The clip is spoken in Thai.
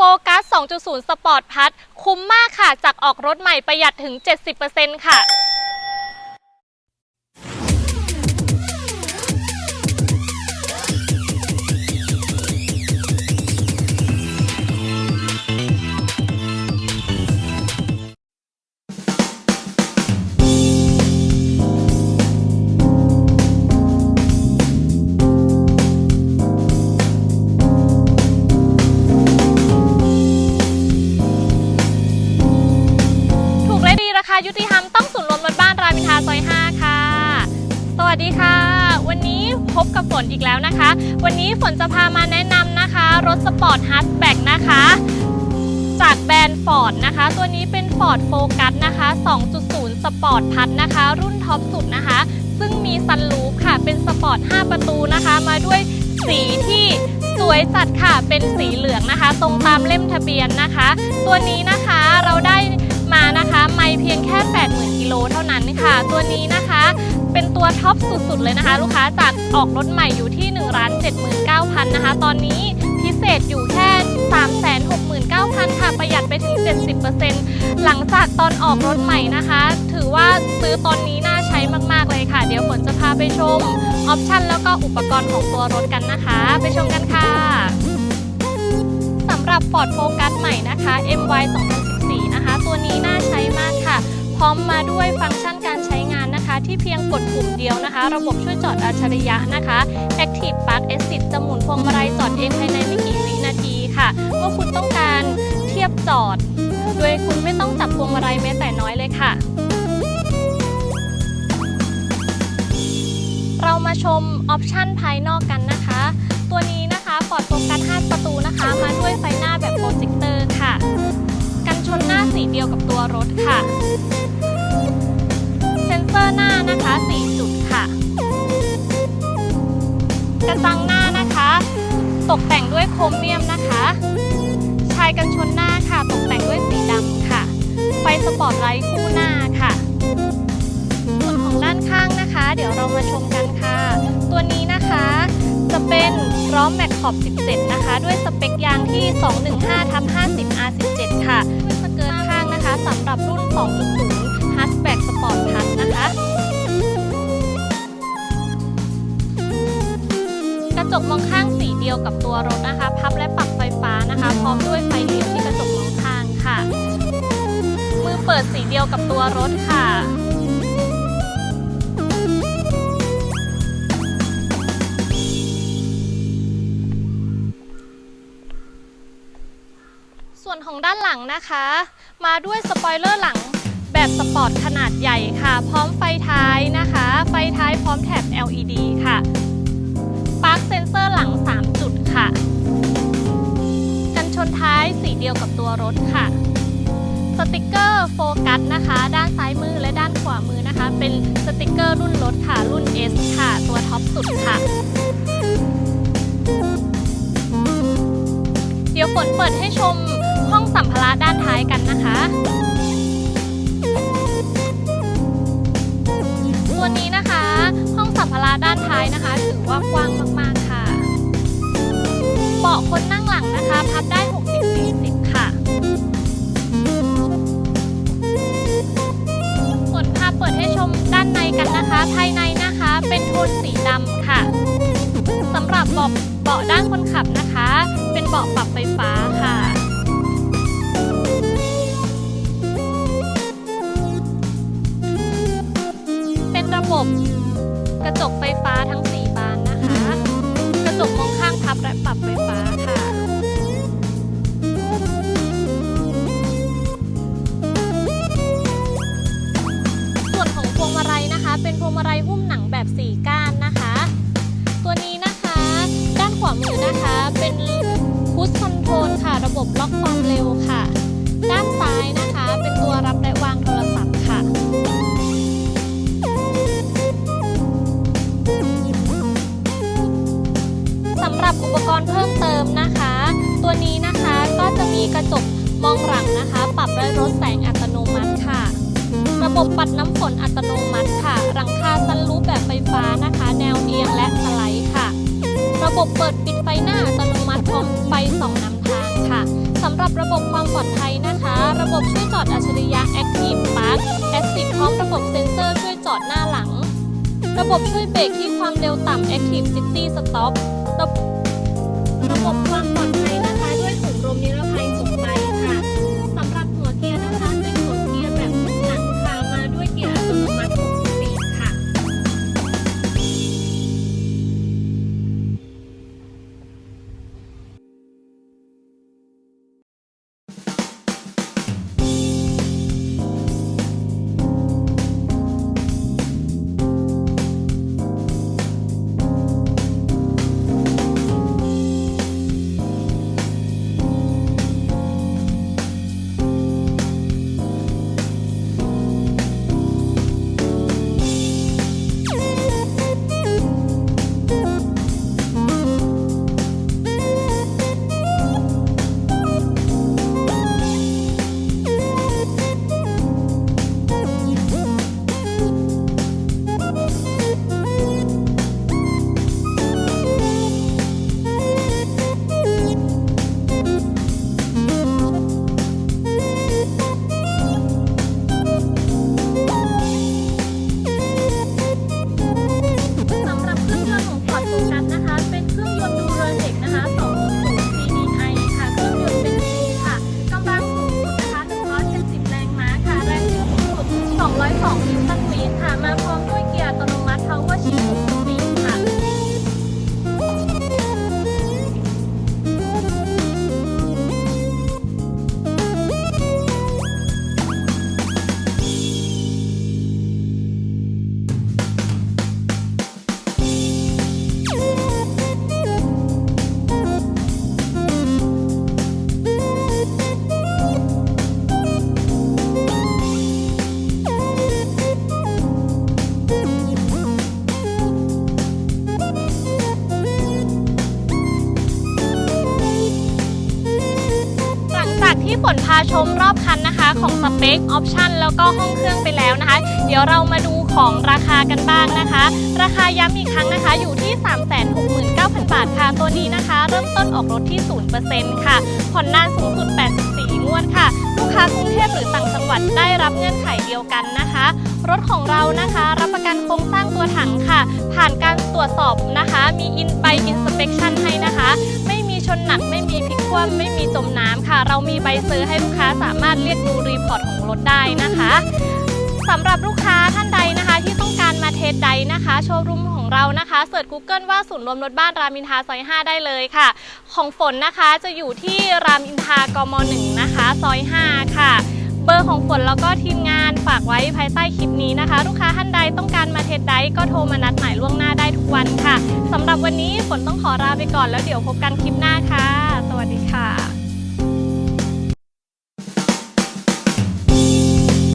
โฟกัส 2.0 สปอร์ตพัทคุ้มมากค่ะ จากออกรถใหม่ประหยัดถึง 70%ค่ะ สวัสดีค่ะ วันนี้พบกับฝนอีกแล้วนะคะ วันนี้ฝนจะพามาแนะนำนะคะ รถสปอร์ตฮัทแบ็กนะคะ จากแบรนด์ฟอร์ดนะคะ ตัวนี้เป็น Ford Focus นะคะ 2.0 สปอร์ตพัทนะคะ รุ่นท็อปสุดนะคะ ซึ่งมีซันรูฟค่ะ เป็นสปอร์ต 5 ประตูนะคะ มาด้วยสีที่สวยจัดค่ะ เป็นสีเหลืองนะคะ ตรงตามเล่มทะเบียนนะคะ ตัวนี้นะคะเราได้มานะคะ ไม่เพียงแค่ 80,000กิโลเท่านั้นค่ะ ตัวนี้นะคะ เป็นตัวท็อปสุดๆเลยนะคะ ลูกค้าจากออกรถใหม่อยู่ที่1 7 9 0 0 0นะคะ ตอนนี้พิเศษอยู่แค่369,000ค่ะประหยัดไปถึง 70%หลังจากตอนออกรถใหม่นะคะ ถือว่าซื้อตอนนี้น่าใช้มากๆเลยค่ะ เดี๋ยวฝนจะพาไปชมออปชันแล้วก็อุปกรณ์ของตัวรถกันนะคะ ไปชมกันค่ะสำหรับ Ford Focus ใหม่นะคะ MY 2014 นะคะ ตัวนี้น่าใช้มากค่ะ พร้อมมาด้วยฟังก์ชัน ที่เพียงกดปุ่มเดียวนะคะ ระบบช่วยจอดอัจฉริยะนะคะ Active Park Assist จะหมุนพวงมาลัยจอดเองภายในไม่กี่วินาทีค่ะเมื่อคุณต้องการเทียบจอด โดยคุณไม่ต้องจับพวงมาลัยแม้แต่น้อยเลยค่ะ เรามาชมออปชันภายนอกกันนะคะ ตัวนี้นะคะ Ford Focus 5ประตูนะคะ มาด้วยไฟหน้าแบบโปรเจคเตอร์ค่ะ กันชนหน้าสีเดียวกับตัวรถค่ะ 5 นะคะ 4 จุดค่ะ กระจังหน้านะคะ ตกแต่งด้วยโครเมียมนะคะ ชายกันชนหน้าค่ะตกแต่งด้วยสีดำค่ะ ไฟสปอร์ตไลท์คู่หน้าค่ะ ส่วนของด้านข้างนะคะ เดี๋ยวเรามาชมกันค่ะ ตัวนี้นะคะจะเป็นร้อมแม็กขอบ 17 นะคะ ด้วยสเปคยางที่ 215ทับ50 R17 ค่ะ สเกิร์ตข้างนะคะสำหรับรุ่น 2.0 Hatchback ดียวกับตัวรถนะคะ พับและปรับไฟฟ้านะคะ พร้อมด้วยไฟเลี้ยวที่กระจกมองข้างค่ะ มือเปิดสีเดียวกับตัวรถค่ะส่วนของด้านหลังนะคะ มาด้วยสปอยเลอร์หลังแบบสปอร์ตขนาดใหญ่ค่ะ พร้อมไฟท้ายนะคะ ไฟท้ายพร้อมแถบ LED ดียวกับตัวรถค่ะ สติกเกอร์โฟกัสนะคะ ด้านซ้ายมือและด้านขวามือนะคะ เป็นสติกเกอร์รุ่นรถค่ะรุ่น S ค่ะ ตัวท็อปสุดค่ะ เดี๋ยวฝนเปิดให้ชมห้องสัมภาระด้านท้ายกันนะคะ ตัวนี้นะคะ ห้องสัมภาระด้านท้ายนะคะ ถือว่ากว้างมากๆค่ะ เบาะคนนั่งหลังนะคะ พับได้ 60-40 ปิดให้ชมด้านในกันนะคะ ภายในนะคะเป็นโทนสีดำค่ะสำหรับเบาะเบาะด้านคนขับนะคะ เป็นเบาะปรับไฟฟ้าค่ะ เป็นระบบกระจกไฟฟ้าทั้งสี บบล็อกความเร็วค่ะ ด้านซ้ายนะคะเป็นตัวรับและวางโทรศัพท์ค่ะสำหรับอุปกรณ์เพิ่มเติมนะคะ ตัวนี้นะคะก็จะมีกระจกมองหลังนะคะ ปรับและลดแสงอัตโนมัติค่ะ ระบบปัดน้ำฝนอัตโนมัติค่ะ หลังคาซันรูปแบบไฟฟ้านะคะ แนวเอียงและสไลด์ค่ะ ระบบเปิดปิดไฟหน้าอัตโนมัติพร้อมไฟส่องน้ำ ค่ะสำหรับระบบความปลอดภัยนะคะ ระบบช่วยจอดอัจฉริยะ Active Park Active พร้อมระบบเซ็นเซอร์ช่วยจอดหน้าหลัง ระบบช่วยเบรกที่ความเร็วต่ำ Active City Stop ระบบ ชมรอบคันนะคะ ของสเปคออปชันแล้วก็ห้องเครื่องไปแล้วนะคะ เดี๋ยวเรามาดูของราคากันบ้างนะคะ ราคาย้ำอีกครั้งนะคะ อยู่ที่ 369,000 บาทค่ะ ตัวนี้นะคะ เริ่มต้นออกรถที่ 0%ค่ะ ผ่อนนานสูงสุด 84 งวดค่ะ ลูกค้ากรุงเทพหรือต่างจังหวัดได้รับเงื่อนไขเดียวกันนะคะ รถของเรานะคะ รับประกันโครงสร้างตัวถังค่ะ ผ่านการตรวจสอบนะคะ มีอินใบอินสเปคชั่นให้นะคะ ไม่ ชนหนักไม่มีพลิกคว่ำไม่มีจมน้ำค่ะ เรามีใบเซอร์ให้ลูกค้าสามารถเรียกดูรีพอร์ตของรถได้นะคะสำหรับลูกค้าท่านใดนะคะ ที่ต้องการมาเทสไดนะคะโชว์รูมของเรานะคะเสิร์ช Google ว่าศูนย์รวมรถบ้านรามอินทาซอย 5 ได้เลยค่ะ ของฝนนะคะจะอยู่ที่รามอินทากม 1 นะคะซอย 5 ค่ะ เบอร์ของฝนแล้วก็ทีมงานฝากไว้ภายใต้คลิปนี้นะคะ ลูกค้าท่านใดต้องการมาเทสได์ก็โทรมานัดหมายล่วงหน้าได้ทุกวันค่ะสำหรับวันนี้ฝนต้องขอลาไปก่อนแล้วเดี๋ยวพบกันคลิปหน้าค่ะ สวัสดีค่ะ